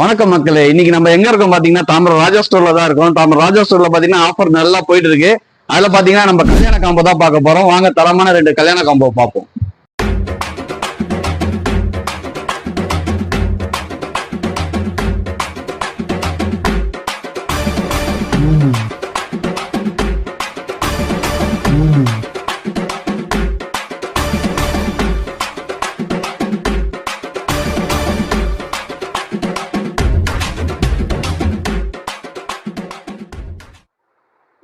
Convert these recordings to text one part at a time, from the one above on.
வணக்கம் மக்களே. இன்னைக்கு நம்ம எங்க இருக்கோம் பாத்தீங்கன்னா தாம்பரம் ராஜா ஸ்டோர்ல தான் இருக்கோம். தாம்பரம் ராஜா ஸ்டோர்ல பாத்தீங்கன்னா ஆஃபர் நல்லா போயிட்டு இருக்கு. அதுல பாத்தீங்கன்னா நம்ம கல்யாண காம்போ தான் பார்க்க போறோம். வாங்க தரமான ரெண்டு கல்யாண காம்போ பார்ப்போம்.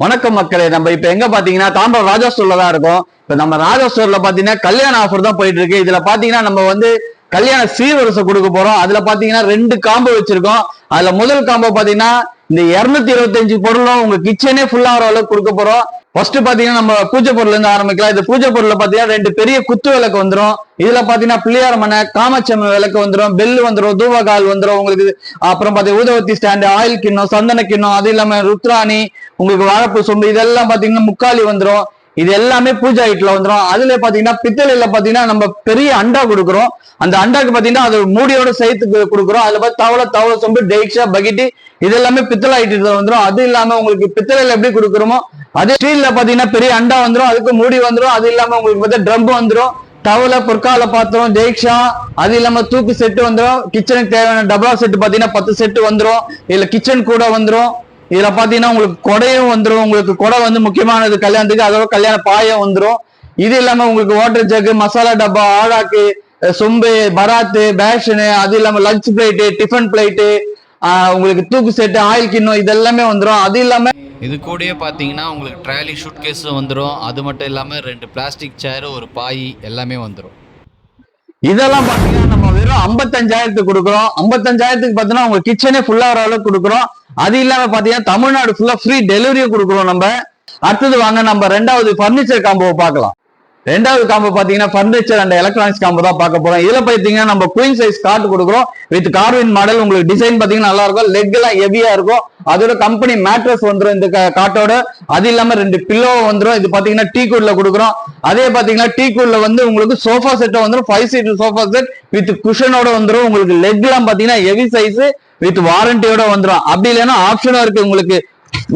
வணக்கம் மக்களே நம்ம இப்ப எங்க பாத்தீங்கன்னா தாம்பரம் ராஜா ஸ்டோர்ல தான் இருக்கும். இப்ப நம்ம ராஜா ஸ்டோர்ல பாத்தீங்கன்னா கல்யாண ஆஃபர் தான் போயிட்டு இருக்கு இதுல பாத்தீங்கன்னா நம்ம வந்து கல்யாண சீர்வரிசை கொடுக்க போறோம். அதுல பாத்தீங்கன்னா ரெண்டு காம்போ வச்சிருக்கோம். அதுல முதல் காம்போ பாத்தீங்கன்னா இந்த இருநூத்தி இருபத்தஞ்சு பொருளும் உங்க கிச்சனே ஃபுல்லா ஆகிற அளவுக்கு கொடுக்க போறோம். ஃபர்ஸ்ட் பாத்தீங்கன்னா நம்ம பூஜை பொருள் இருந்து ஆரம்பிக்கலாம். இந்த பூஜை பொருள்ல பாத்தீங்கன்னா ரெண்டு பெரிய குத்து விளக்கு வந்துடும் இதுல பாத்தீங்கன்னா பிள்ளையார் மனை காமாட்சம்ம விளக்கு வந்துடும் பெல் வந்துடும் தூவகால் வந்துடும் உங்களுக்கு அப்புறம் பாத்தீங்கன்னா ஊதவத்தி ஸ்டாண்டு ஆயில் கிண்ணம் சந்தன கிண்ணம் அது இல்லாம ருத்ராணி உங்களுக்கு வாழைப்பூ சொம்பு இதெல்லாம் பாத்தீங்கன்னா முக்காலி வந்துடும் இது எல்லாமே பூஜா ஐட்ல வந்துடும் அதுல பாத்தீங்கன்னா பித்தளையில பாத்தீங்கன்னா நம்ம பெரிய அண்டா கொடுக்குறோம். அந்த அண்டாக்கு பாத்தீங்கன்னா அது மூடியோட சேர்த்து கொடுக்குறோம். அதுல பார்த்து தவளை தவளை சொம்பு டெய்க்ஷா பகிட்டி இது எல்லாமே பித்தளை ஐட்டத்துல வந்துடும் அது இல்லாம உங்களுக்கு பித்தளையில எப்படி கொடுக்குறோமோ அதே ஸ்டீல்ல பாத்தீங்கன்னா பெரிய அண்டா வந்துடும் அதுக்கு மூடி வந்துடும் அது இல்லாம உங்களுக்கு பார்த்தா ட்ரம் வந்துடும் தவளை பொற்கால பாத்திரம் தேக்ஷா அது இல்லாம தூக்கு செட்டு வந்துடும் கிச்சனுக்கு தேவையான டபா செட்டு பாத்தீங்கன்னா பத்து செட்டு வந்துடும் இதுல கிச்சன் கூட வந்துடும் இதுல பாத்தீங்கன்னா உங்களுக்கு கொடையும் வந்துடும் உங்களுக்கு கொடை வந்து முக்கியமானது கல்யாணத்துக்கு. அதோட கல்யாண பாயம் வந்துடும் இது இல்லாம உங்களுக்கு வாட்டர் ஜக்கு மசாலா டப்பா ஆழாக்கு சொம்பு பராத்து பேஷனு அது இல்லாம லஞ்ச் பிளேட்டு டிஃபன் பிளேட்டு உங்களுக்கு தூக்கு செட்டு ஆயில் கிண்ணம் இது எல்லாமே வந்துரும். அது இல்லாம இது கூடயே பார்த்தீங்கன்னா உங்களுக்கு ட்ராலி ஷூட் கேஸும் வந்துடும் அது மட்டும் இல்லாமல் ரெண்டு பிளாஸ்டிக் சேரு ஒரு பாய் எல்லாமே வந்துடும் இதெல்லாம் பாத்தீங்கன்னா நம்ம வெறும் ஐம்பத்தஞ்சாயிரத்துக்கு கொடுக்குறோம். ஐம்பத்தஞ்சாயிரத்துக்கு பாத்தீங்கன்னா உங்க கிச்சனே ஃபுல்லா வர அளவுக்கு கொடுக்குறோம். அது இல்லாம பாத்தீங்கன்னா தமிழ்நாடு ஃபுல்லா ஃப்ரீ டெலிவரியும் கொடுக்குறோம் நம்ம. அடுத்தது வாங்க நம்ம ரெண்டாவது ஃபர்னிச்சர் காம்போவை பார்க்கலாம். ரெண்டாவது காம்போ பாத்தீங்கன்னா ஃபர்னிச்சர் அண்ட் எலக்ட்ரானிக்ஸ் காம்போ தான் பார்க்க போறோம். இதுல பாத்தீங்கன்னா நம்ம குயின் சைஸ் காட்டு கொடுக்குறோம். வித் கார்வின் மாடல் உங்களுக்கு டிசைன் பாத்தீங்கன்னா நல்லா இருக்கும். லெக் எல்லாம் ஹெவியா இருக்கும். அதோட கம்பெனி மேட்ரஸ் வந்துடும் இந்த காட்டோட அது இல்லாம ரெண்டு பில்லோ வந்துடும் இது பாத்தீங்கன்னா டீ குட்ல கொடுக்குறோம். அதே பாத்தீங்கன்னா டீ குட்ல வந்து உங்களுக்கு சோஃபா செட்டும் வந்துடும் five seat sofa set with குஷனோட வந்துடும் உங்களுக்கு லெக் எல்லாம் பாத்தீங்கன்னா ஹெவி சைஸ் வித் வாரண்டியோட வந்துடும் அப்படி இல்லைன்னா ஆப்ஷனும் இருக்கு உங்களுக்கு.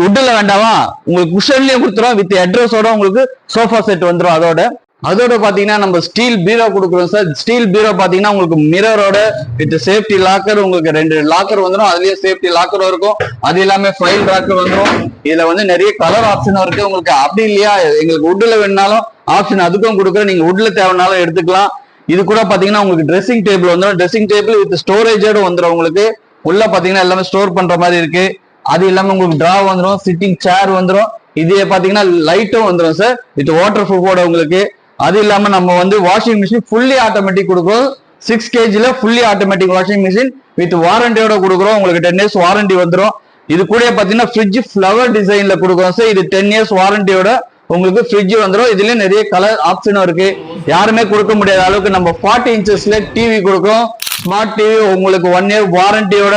உட்ல வேண்டாமா? உங்களுக்கு குஷன்லயும் கொடுத்துரும் வித் அட்ரஸோட உங்களுக்கு சோஃபா செட் வந்துடும் அதோட. அதோட பாத்தீங்கன்னா நம்ம ஸ்டீல் பீரோ கொடுக்குறோம் சார் ஸ்டீல் பீரோ பாத்தீங்கன்னா உங்களுக்கு மிரரோட வித் சேஃப்டி லாக்கர் உங்களுக்கு ரெண்டு லாக்கர் வந்துடும் அதுலயே சேஃப்டி லாக்கரும் இருக்கும். அது எல்லாமே ஃபைல் லாக்கர் வந்துடும் இதுல வந்து நிறைய கலர் ஆப்ஷனும் இருக்கு. உங்களுக்கு அப்படி இல்லையா? எங்களுக்கு உட்ல வேணாலும் ஆப்ஷன் அதுக்கும் கொடுக்குறோம். நீங்க உட்ல தேவைனாலும் எடுத்துக்கலாம். இது கூட பாத்தீங்கன்னா உங்களுக்கு ட்ரெஸ்ஸிங் டேபிள் வந்துடும் ட்ரெஸ்ஸிங் டேபிள் வித் ஸ்டோரேஜோட வந்துடும் உங்களுக்கு. உள்ள பாத்தீங்கன்னா எல்லாமே ஸ்டோர் பண்ற மாதிரி இருக்கு. அது இல்லாம உங்களுக்கு டிரா வந்துடும் சிட்டிங் சேர் வந்துடும் இதே பாத்தீங்கன்னா லைட்டும் வந்துடும் சார் வித் வாட்டர் ப்ரூஃபோட உங்களுக்கு. அது இல்லாம நம்ம வந்து வாஷிங் மிஷின் ஃபுல்லி ஆட்டோமேட்டிக் கொடுக்குறோம். Six கேஜில fully automatic washing machine with வாரண்டியோட கொடுக்குறோம். உங்களுக்கு டென் இயர்ஸ் வாரண்டி வந்துடும் இது கூட பாத்தீங்கன்னா ஃப்ரிட்ஜ் ஃபிளவர் டிசைன்ல கொடுக்குறோம் சார் இது டென் இயர்ஸ் வாரண்டியோட உங்களுக்கு ஃப்ரிட்ஜ் வந்துடும் இதுலயே நிறைய கலர் ஆப்ஷனும் இருக்கு. யாருமே கொடுக்க முடியாத அளவுக்கு நம்ம ஃபார்ட்டி இன்ச்சஸ்ல டிவி கொடுக்குறோம். ஸ்மார்ட் டிவி உங்களுக்கு ஒன் இயர் வாரண்டியோட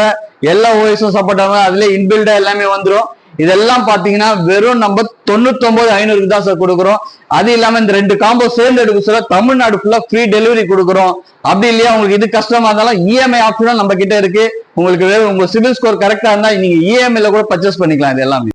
எல்லா ஓஎஸும் சப்போர்ட் ஆகும் அதுல இன்பில்டா எல்லாமே வந்துடும் இதெல்லாம் பாத்தீங்கன்னா வெறும் நம்ம தொண்ணூத்தி ஒன்பது ஐநூறுக்கு தான் சார் கொடுக்குறோம். அது இல்லாம இந்த ரெண்டு காம்போ சேர்ந்து எடுக்க சொல்ல தமிழ்நாடு ஃபுல்லா ஃப்ரீ டெலிவரி கொடுக்குறோம். அப்படி இல்லையா? உங்களுக்கு இது கஷ்டமா இருந்தாலும் இஎம்ஐ ஆப்ஷனும் நம்ம கிட்ட இருக்கு. உங்களுக்கு வேறு உங்க சிபில் ஸ்கோர் கரெக்டா இருந்தா நீங்க இஎம்ஐல கூட பர்ச்சேஸ் பண்ணிக்கலாம் இது எல்லாமே.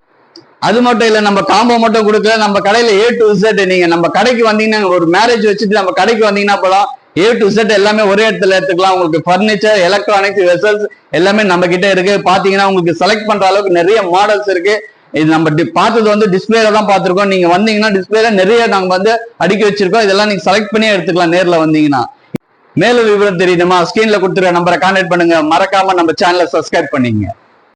அது மட்டும் இல்ல நம்ம காம்போ மட்டும் கொடுக்கல. நம்ம கடையில ஏ டு இசட் நீங்க நம்ம கடைக்கு வந்தீங்கன்னா ஒரு மேரேஜ் வச்சுட்டு நம்ம கடைக்கு வந்தீங்கன்னா போலாம். ஏ டு செட் எல்லாமே ஒரே இடத்துல எடுத்துக்கலாம். உங்களுக்கு ஃபர்னிச்சர் எலக்ட்ரானிக்ஸ் வெசல்ஸ் எல்லாமே நம்ம கிட்ட இருக்கு. பாத்தீங்கன்னா உங்களுக்கு செலக்ட் பண்ற அளவுக்கு நிறைய மாடல்ஸ் இருக்கு. இது நம்ம டி- பார்த்தது வந்து டிஸ்பிளேல தான் பார்த்துருக்கோம். நீங்க வந்தீங்கன்னா டிஸ்பிளேல நிறைய நாங்க வந்து அடுக்கி வச்சிருக்கோம். இதெல்லாம் நீங்க செலக்ட் பண்ணி எடுத்துக்கலாம் நேர்ல வந்தீங்கன்னா. மேலும் விவரம் தெரியணுமா ஸ்கிரீன்ல கொடுத்துருக்க நம்பரை கான்டாக்ட் பண்ணுங்க. மறக்காம நம்ம சேனலை சப்ஸ்கிரைப் பண்ணீங்க.